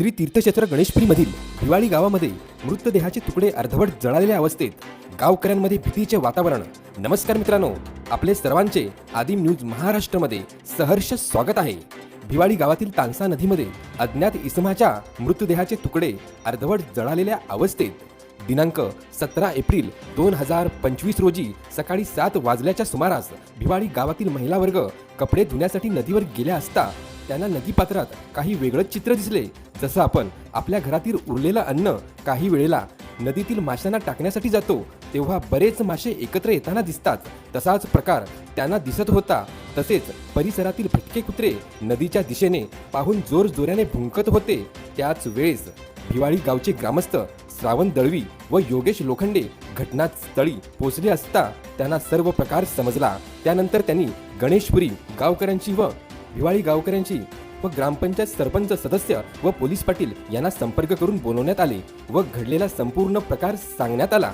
श्री तीर्थक्षेत्र गणेशपुरीमधील भिवाळी गावामध्ये मृतदेहाचे तुकडे अर्धवट जळालेल्या अवस्थेत गावकऱ्यांमध्ये भीतीचे वातावरण. नमस्कार मित्रांनो आपले सर्वांचे आदिम न्यूज महाराष्ट्रमध्ये सहर्ष स्वागत आहे. भिवाळी गावातील तानसा नदीमध्ये अज्ञात इसमाच्या मृतदेहाचे तुकडे अर्धवट जळालेल्या अवस्थेत दिनांक सतरा एप्रिल दोन हजार पंचवीस रोजी सकाळी सात वाजल्याच्या सुमारास भिवाळी गावातील महिला वर्ग कपडे धुण्यासाठी नदीवर गेल्या असता त्यांना नदीपात्रात काही वेगळंच चित्र दिसले. जसं आपण आपल्या घरातील उरलेलं अन्न काही वेळेला नदीतील माशांना टाकण्यासाठी जातो तेव्हा बरेच मासे एकत्र येताना दिसतात. तसाच प्रकार त्यांना दिसत होता. तसेच परिसरातील भटके कुत्रे नदीच्या दिशेने पाहून जोर भुंकत होते. त्याच वेळेस भिवाळी गावचे ग्रामस्थ श्रावण दळवी व योगेश लोखंडे घटनास्थळी पोहोचले असता त्यांना सर्व प्रकार समजला. त्यानंतर त्यांनी गणेशपुरी गावकऱ्यांची व भिवाळी गावकऱ्यांची व ग्रामपंचायत सरपंच सदस्य व पोलीस पाटील यांना संपर्क करून बोलवण्यात आले व घडलेला संपूर्ण प्रकार सांगण्यात आला.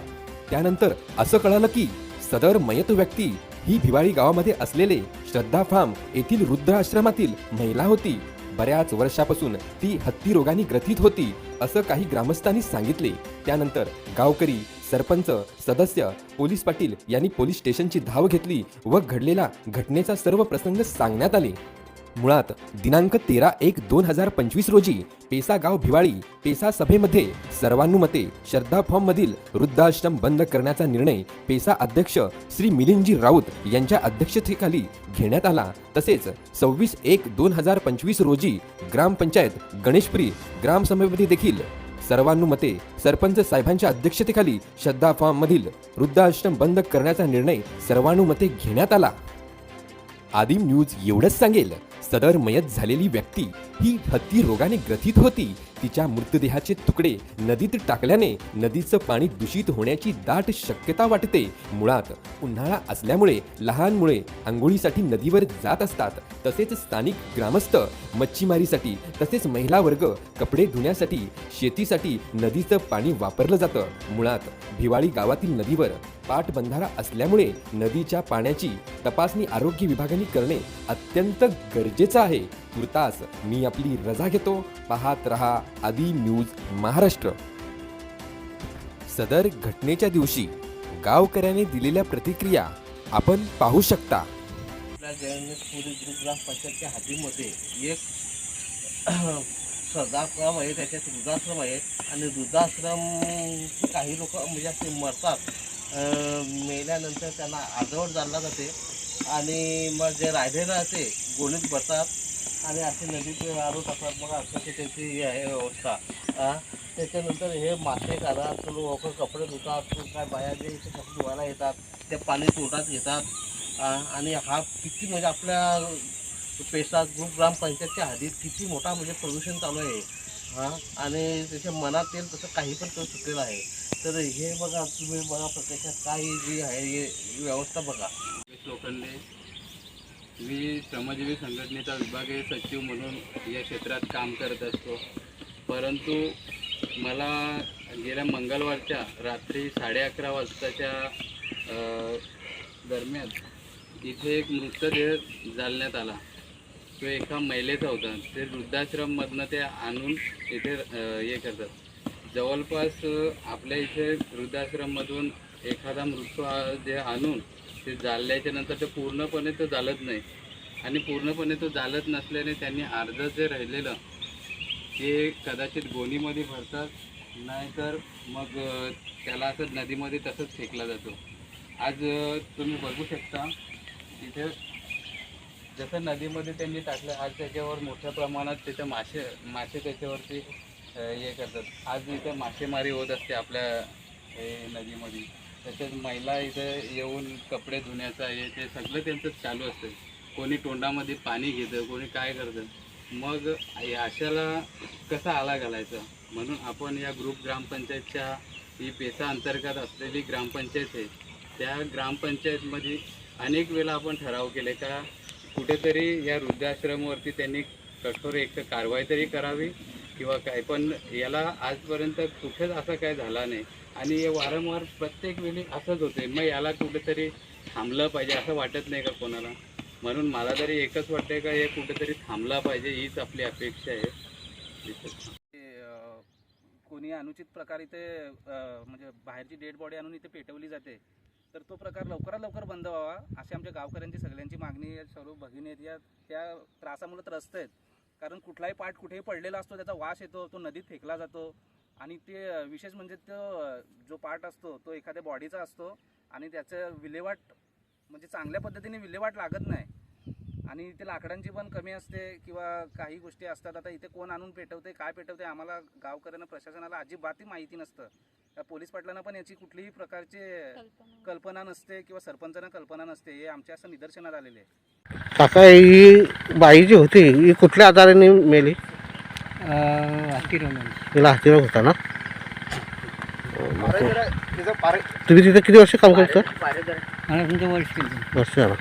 त्यानंतर असं कळालं की सदर मयत व्यक्ती ही भिवाळी गावामध्ये असलेले श्रद्धा फार्म येथील वृद्ध आश्रमातील महिला होती. बऱ्याच वर्षापासून ती हत्ती रोगाने ग्रथित होती असं काही ग्रामस्थांनी सांगितले. त्यानंतर गावकरी सरपंच सदस्य पोलीस पाटील यांनी पोलीस स्टेशनची धाव घेतली व घडलेला घटनेचा सर्व प्रसंग सांगण्यात आले. मुळात दिनांक तेरा एक दोन हजार पंचवीस रोजी पेसागाव भिवाळी पेसा सभेमध्ये सर्वानुमते श्रद्धा फॉर्म मधील वृद्धाश्रम बंद करण्याचा निर्णय पेसा अध्यक्ष श्री मिलिंदजी राऊत यांच्या अध्यक्षतेखाली घेण्यात आला. तसेच सव्वीस एक दोन हजार पंचवीस रोजी ग्रामपंचायत गणेशपुरी ग्रामसभेमध्ये देखील सर्वानुमते सरपंच साहेबांच्या अध्यक्षतेखाली श्रद्धा फॉर्म मधील वृद्धाश्रम बंद करण्याचा निर्णय सर्वानुमते घेण्यात आला. आदिम न्यूज एवढंच सांगेल. सदर मयत झालेली व्यक्ती ही हत्ती रोगाने ग्रथित होती. तिच्या मृतदेहाचे तुकडे नदीत टाकल्याने नदीचं पाणी दूषित होण्याची दाट शक्यता वाटते. मुळात उन्हाळा असल्यामुळे लहान मुळे आंघोळीसाठी नदीवर जात असतात. तसेच स्थानिक ग्रामस्थ मच्छीमारीसाठी तसेच महिला वर्ग कपडे धुण्यासाठी शेतीसाठी नदीचं पाणी वापरलं जातं. मुळात भिवाळी गावातील नदीवर पाटबंधारा असल्यामुळे नदीच्या पाण्याची तपासणी आरोग्य विभागाने करणे अत्यंत गरजेचं आहे. तुर्तास मी आपली रजा घेतो. पाहत रहा. आदी न्यूज महाराष्ट्र. सदर घटनेच्या दिवशी गावकऱ्याने दिलेल्या प्रतिक्रिया आपण पाहू शकता. आपल्या ग्रामपंचायतच्या हद्दीमध्ये एक सदाश्रम आहे त्याच्यात वृद्धाश्रम आहे आणि वृद्धाश्रम काही लोक म्हणजे असे मरतात. मेल्यानंतर त्यांना आजवड जाणला जाते आणि मग जे राहिलेलं आहे गोणीत भरतात आणि असे नदीत आरोप असतात मग अक्षरशः त्याची ही आहे व्यवस्था त्याच्यानंतर हे मासे काढतात लोक कपडे धुतात काय बाया जे इथे कपडे धुवायला येतात ते पाणी तोटात घेतात आणि हा किती म्हणजे आपल्या पेशात ग्रुप ग्रामपंचायतच्या हद्दीत किती मोठा म्हणजे प्रदूषण चालू आहे. हां आणि त्याच्या मनात येईल तसं काही पण करू चुकलेलं आहे. तर हे बघा तुम्ही बघा प्रत्यक्षात काय जी आहे हे व्यवस्था बघा. लोकांनी मी श्रमजीवी संघटनेचा विभागीय सचिव म्हणून या क्षेत्रात काम करत असतो. परंतु मला गेल्या मंगळवारच्या रात्री साडे अकरा वाजताच्या दरम्यान इथे एक मृतदेह जालण्यात आला. तो एका महिलेचा होता. ते वृद्धाश्रममधनं ते आणून इथे हे करतात. जवळपास आपल्या इथे वृद्धाश्रममधून एखादा मृतदेह जे आणून ते जाळल्याच्या नंतर ते पूर्णपणे तो जालत नाही. आणि पूर्णपणे तो जालत नसल्याने त्यांनी अर्धं जे राहिलेलं ते कदाचित गोणीमध्ये भरतात नाहीतर मग त्याला असं नदीमध्ये तसंच फेकला जातो. आज तुम्ही बघू शकता तिथे जसं नदीमध्ये त्यांनी टाकलं आज त्याच्यावर मोठ्या प्रमाणात तिथे मासे मासे त्याच्यावरती हे करतात. आज इथं मासेमारी होत असते आपल्या हे नदीमध्ये. तसेच महिला इथं येऊन कपडे धुण्याचं हे ते सगळं त्यांचं चालू असतं. कोणी तोंडामध्ये पाणी घेतं कोणी काय करतं. मग या अशाला कसा आला घालायचा? म्हणून आपण या ग्रुप ग्रामपंचायतच्या ही पेसा अंतर्गत असलेली ग्रामपंचायत आहे. त्या ग्रामपंचायतमध्ये अनेक वेळा आपण ठराव केले का कुठेतरी या वृद्धाश्रमवरती त्यांनी कठोर एक कारवाई तरी करावी. किंवा काय पण याला आजपर्यंत कुठेच असं काय झाला नाही. आणि हे वारंवार प्रत्येक वेळी असंच होते मग याला कुठेतरी थांबलं पाहिजे असं वाटत नाही का कोणाला? म्हणून मला तरी एकच वाटतंय का हे कुठेतरी थांबला पाहिजे हीच आपली अपेक्षा आहे. कोणी अनुचित प्रकारे इथे म्हणजे बाहेरची डेड बॉडी आणून इथे पेटवली जाते तर तो प्रकार लवकरात लवकर बंद व्हावा अशी आमच्या गावकऱ्यांची सगळ्यांची मागणी आहे. सर्व भगिनी आहेत या त्या त्रासामुळे त्रस्त आहेत. कारण कुठलाही पाठ कुठेही पडलेला असतो त्याचा वास येतो तो नदीत फेकला जातो. आणि ते विशेष म्हणजे तो जो पार्ट असतो तो एखाद्या बॉडीचा असतो आणि त्याचं विल्हेवाट म्हणजे चांगल्या पद्धतीने विल्हेवाट लागत नाही. आणि ते लाकडांची पण कमी असते किंवा काही गोष्टी असतात. आता इथे कोण आणून पेटवते काय पेटवते आम्हाला गावकऱ्यांना प्रशासनाला अजिबातही माहिती नसतं. त्या पोलीस पाटलांना पण याची कुठलीही प्रकारची कल्पना नसते किंवा सरपंचांना कल्पना नसते. हे आमच्या असं निदर्शनात आलेले आहे. काका ही बाई जी होती ही कुठल्या आजाराने मेली? तिला हातीरोग होता ना? तुम्ही तिथे किती वर्ष काम करता? वर्ष झाला.